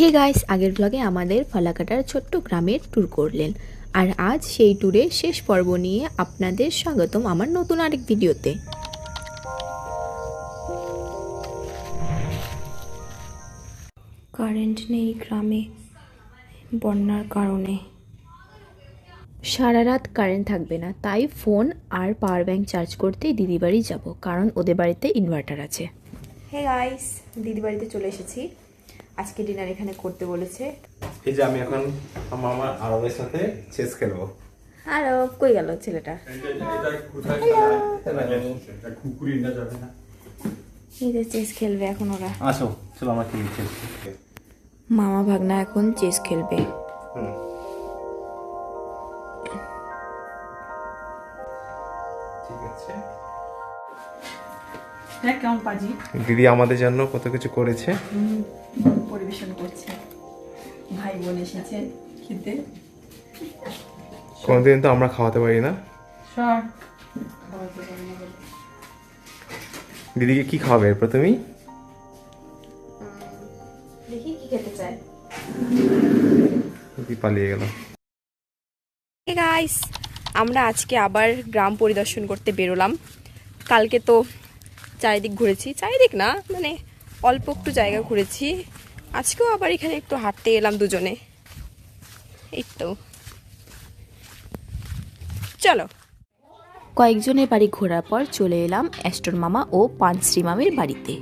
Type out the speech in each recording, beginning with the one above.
Hey guys আগের ব্লগে আমাদের ফালাকাটার ছোট্ট গ্রামের ট্যুর করলেন। আর আজ সেই ট্যুরের শেষ পর্ব নিয়ে আপনাদের স্বাগতম আমার নতুন আরেক ভিডিওতে কারেন্ট নেই গ্রামে বন্যার কারণে। সারা রাত কারেন্ট থাকবে না তাই ফোন আর পাওয়ার ব্যাংক চার্জ করতেই দিদি বাড়ি যাব কারণ ওদের বাড়িতে ইনভার্টার আছে। হে গাইস দিদি বাড়িতে চলে এসেছি। আজকে ডিনার এখানে করতে বলেছে। এই যে আমি এখন আমার আরবের সাথে চেস খেলব। আর কই গেল ছেলেটা? এই যে চেস খেলবে এখন ওরা। আসো চলো আমরা খেলি চেস মামা ভাগনা এখন চেস খেলবে। ঠিক আছে। দেখ কেমন পাজি? দিদি আমাদের জন্য কত কিছু করেছে। পরিবেশন করছে। ভাই বোন এসেছে খেতে। কোনোদিন তো আমরা খাওয়াতে পারি না। দিদিকে কি খাওয়াবে এরপর তুমি? দেখি কি খেতে চায়। পালিয়ে গেল। গাইস আমরা আজকে আবার গ্রাম পরিদর্শন করতে বেরোলাম। কালকে তো চারিদিক ঘুরেছি। চারিদিক না মানে অল্প একটু জায়গা ঘুরেছি। আজকেও আবার এখানে একটু হাঁটতে এলাম দুজনে। এই তো। চলো। কয়েকজনের বাড়ি ঘোরার পর চলে এলাম অ্যাস্টন মামা ও পানশ্রী মামির বাড়িতে।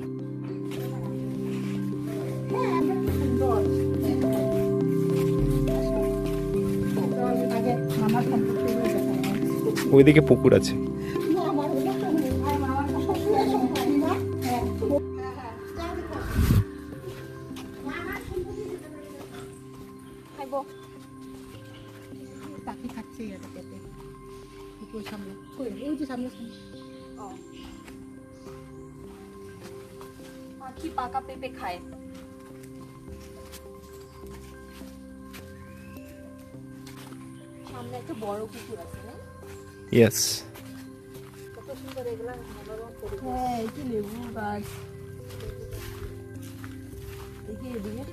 ওইদিকে পুকুর আছে। পুকুর সামনে। কই, ওই যে সামনে। সামনে। পাখি পাকা পেঁপে খায়? সামনে একটা বড় পুকুর আছে না ইয়েস কত সুন্দর এগুলা। হ্যাঁ এই যে লেবু গাছ। দেখি এদিকে।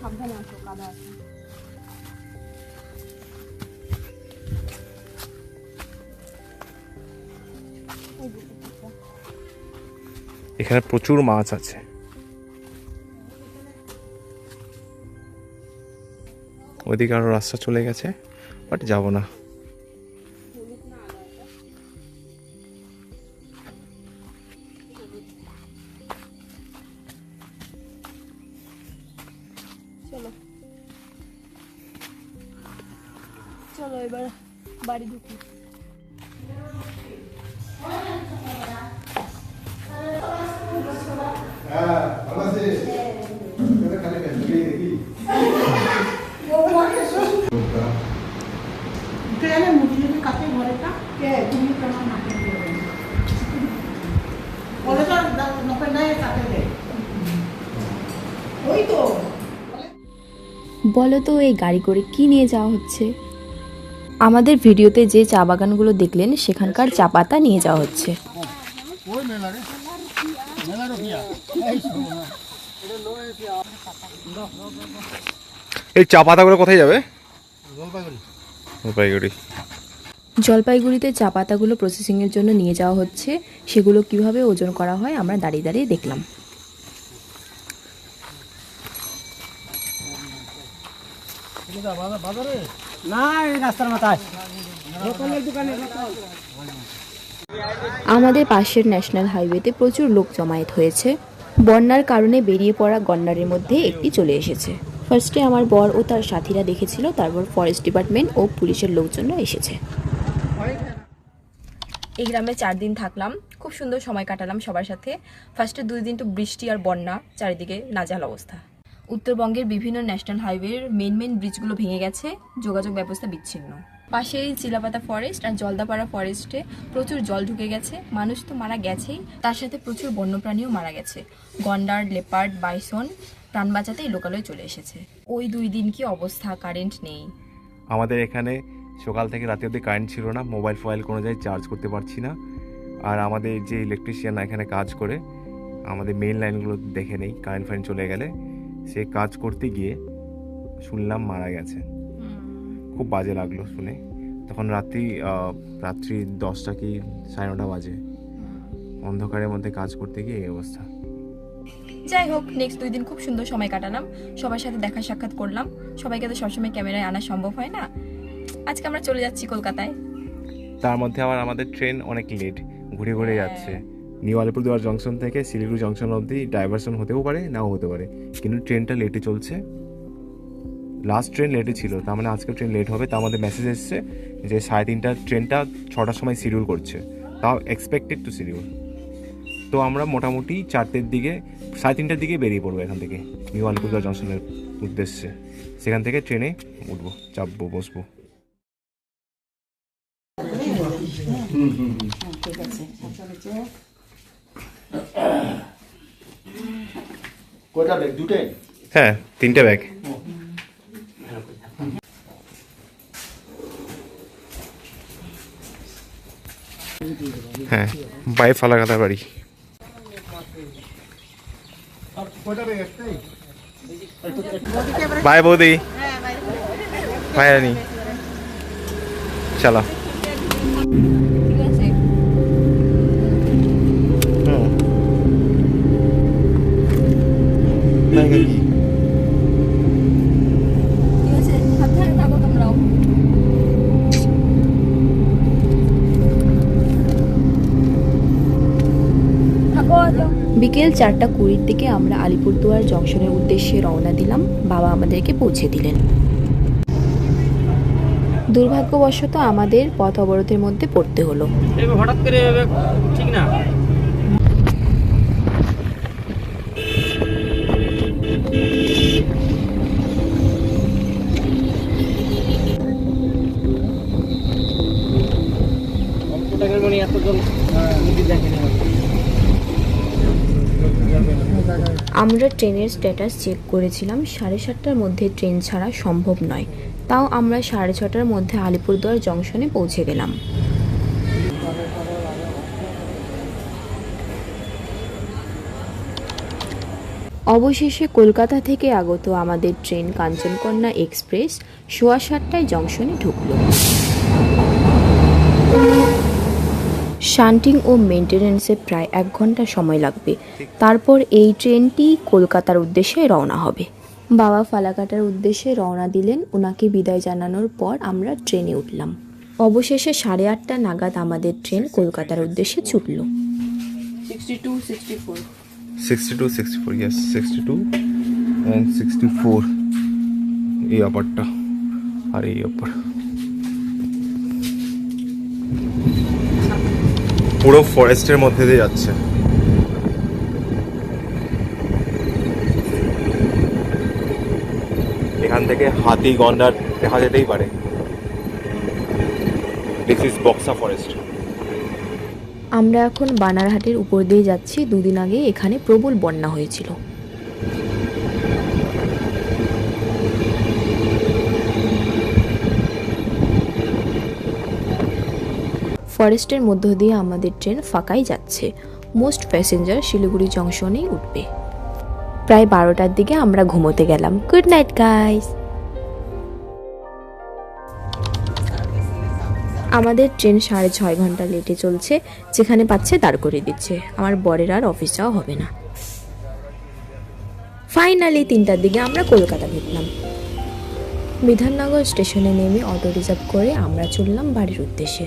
সাবধানে আসো, কাদা আছে। এখানে প্রচুর মাছ আছে। ওইদিকে আরও রাস্তা চলে গেছে, বাট যাব না। চলো এবার বাড়ি ঢুকি। ট্রেনে মুরগি কাছে ঘরেটা? কে? তুমি তোমার মাকে বলে বলে তো নপে নাই কাটে দে ওই তো। বলো তো এই গাড়ি করে কি নিয়ে যাওয়া হচ্ছে? আমাদের ভিডিওতে যে চা বাগানগুলো দেখলেন সেখানকার চা পাতা নিয়ে যাওয়া হচ্ছে। এই চা পাতাগুলো কোথায় যাবে? জলপাইগুড়ি। জলপাইগুড়িতে চা পাতাগুলো প্রসেসিংয়ের জন্য নিয়ে যাওয়া হচ্ছে। সেগুলো কীভাবে ওজন করা হয় আমরা দাঁড়িয়ে দাঁড়িয়ে দেখলাম। আমাদের পাশের ন্যাশনাল হাইওয়েতে প্রচুর লোক জমায়েত হয়েছে। বন্যার কারণে বেরিয়ে পড়া গন্ডারের মধ্যে একটি চলে এসেছে। ফার্স্টে আমার বর ও তার সাথীরা দেখেছিল, তারপর ফরেস্ট ডিপার্টমেন্ট ও পুলিশের লোকজনরা এসেছে। এই গ্রামে চার দিন থাকলাম, খুব সুন্দর সময় কাটালাম সবার সাথে। ফার্স্টে দুই দিন তো বৃষ্টি আর বন্যা, চারিদিকে নাজাল অবস্থা। উত্তরবঙ্গের বিভিন্ন ন্যাশনাল হাইওয়ের মেন মেন ব্রিজগুলো ভেঙে গেছে, যোগাযোগ ব্যবস্থা বিচ্ছিন্ন। পাশেই চিলাপাতা ফরেস্ট আর জলদাপাড়া ফরেস্টে প্রচুর জল ঢুকে গেছে, মানুষ তো মারা গেছেই, তার সাথে প্রচুর বন্যপ্রাণীও মারা গেছে। গন্ডার, লেপার্ড, বাইসন, প্রাণ বাঁচাতেই লোকালয়ে চলে এসেছে। ওই দুই দিন কি অবস্থা? কারেন্ট নেই। আমাদের এখানে সকাল থেকে রাতে অবধি কারেন্ট ছিল না মোবাইল ফোবাইল কোনো জায়গায় চার্জ করতে পারছি না। আর আমাদের যে ইলেকট্রিশিয়ান এখানে কাজ করে, আমাদের মেইন লাইনগুলো দেখে নেই কারেন্ট ফারেন্ট চলে গেলে। সে কাজ করতে গিয়ে শুনলাম মারা গেছে। খুব বাজে লাগল শুনে। তখন রাত্রি রাত্রি দশটা কি সাড়ে নটা বাজে। অন্ধকারের মধ্যে কাজ করতে গিয়ে এই অবস্থা। যাই হোক নেক্সট দুই দিন খুব সুন্দর সময় কাটালাম। সবার সাথে দেখা সাক্ষাৎ করলাম। সবাইকে তো সবসময় ক্যামেরায় আনা সম্ভব হয় না। আজকে আমরা চলে যাচ্ছি কলকাতায়। তার মধ্যে আবার আমাদের ট্রেন অনেক লেট ঘুরে ঘুরে যাচ্ছে। নিউ আলিপুরদুয়ার জংশন থেকে শিলিগুড়ি জংশন অবধি ডাইভারশন হতেও পারে নাও হতে পারে। কিন্তু ট্রেনটা লেটে চলছে। লাস্ট ট্রেন লেটে ছিল তার মানে আজকে ট্রেন লেট হবে। তা আমাদের মেসেজ এসছে যে সাড়ে তিনটার ট্রেনটা ছটার সময় শিডিউল করছে। তাও এক্সপেক্টেড টু শিডিউল তো আমরা মোটামুটি চারটের দিকে সাড়ে তিনটার দিকে বেরিয়ে পড়ব এখান থেকে নিউ আলিপুরদুয়ার জংশনের উদ্দেশ্যে। সেখান থেকে ট্রেনে উঠবো চাপবো বসবো। কয়টা ব্যাগ দুটাই? হ্যাঁ তিনটে ব্যাগ হ্যাঁ বাই ফালাকাতার বাড়ি। বাই বৌদি। বাই রানি। চলো। বিকেল চারটা কুড়ির দিকে আমরা আলিপুরদুয়ার জংশনের উদ্দেশ্যে রওনা দিলাম। বাবা আমাদেরকে পৌঁছে দিলেন। দুর্ভাগ্যবশত আমাদের পথ অবরোধের মধ্যে পড়তে হলো। হঠাৎ করে ঠিক না। এতজন দেখেনি আমরা ট্রেনের স্ট্যাটাস চেক করেছিলাম, সাড়ে সাতটার মধ্যে ট্রেন ছাড়া সম্ভব নয়। তাও আমরা সাড়ে ছটার মধ্যে আলিপুরদুয়ার জংশনে পৌঁছে গেলাম। অবশেষে কলকাতা থেকে আগত আমাদের ট্রেন কাঞ্চনকন্যা এক্সপ্রেস সোয়া সাতটায় জংশনে ঢুকলো। শান্টিং ও মেনটেনেন্সে প্রায় এক ঘণ্টা সময় লাগবে। তারপর এই ট্রেনটি কলকাতার উদ্দেশ্যে রওনা হবে। বাবা ফালাকাটার উদ্দেশ্যে রওনা দিলেন। ওনাকে বিদায় জানানোর পর আমরা ট্রেনে উঠলাম। অবশেষে সাড়ে আটটা নাগাদ আমাদের ট্রেন কলকাতার উদ্দেশ্যে ছুটল। Sixty two sixty four sixty two sixty four yes sixty two and sixty four এই অপারটা আর এই অপার পুরো ফরেস্টের মধ্যে দিয়ে যাচ্ছে। এখান থেকে হাতি গন্ডার দেখা যেতেই পারে। দিস ইজ বক্সা ফরেস্ট আমরা এখন বানারহাটের উপর দিয়ে যাচ্ছি। দুদিন আগে এখানে প্রবল বন্যা হয়েছিল। ফরেস্টের মধ্য দিয়ে আমাদের ট্রেন ফাঁকাই যাচ্ছে। মোস্ট প্যাসেঞ্জার শিলিগুড়ি জংশনেই উঠবে। প্রায় বারোটার দিকে আমরা ঘুমোতে গেলাম। Good night, guys! আমাদের ট্রেন সাড়ে ছয় ঘণ্টা লেটে চলছে, যেখানে পাচ্ছে দাঁড় করে দিচ্ছে। আমার বরের আর অফিস যাওয়া হবে না। ফাইনালি তিনটার দিকে আমরা কলকাতা ঢুকলাম। বিধাননগর স্টেশনে নেমে অটো রিজার্ভ করে আমরা চললাম বাড়ির উদ্দেশ্যে।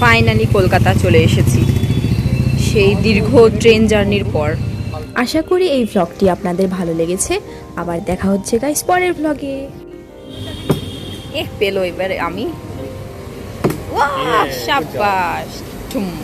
ফাইনালি কলকাতা চলে এসেছি। সেই দীর্ঘ ট্রেন জার্নির পর। আশা করি এই ব্লগটি আপনাদের ভালো লেগেছে। আবার দেখা হচ্ছে গাইস পরের ভ্লগে এ পেল এবারে আমি। ওয়া শাবাশ ঠুম।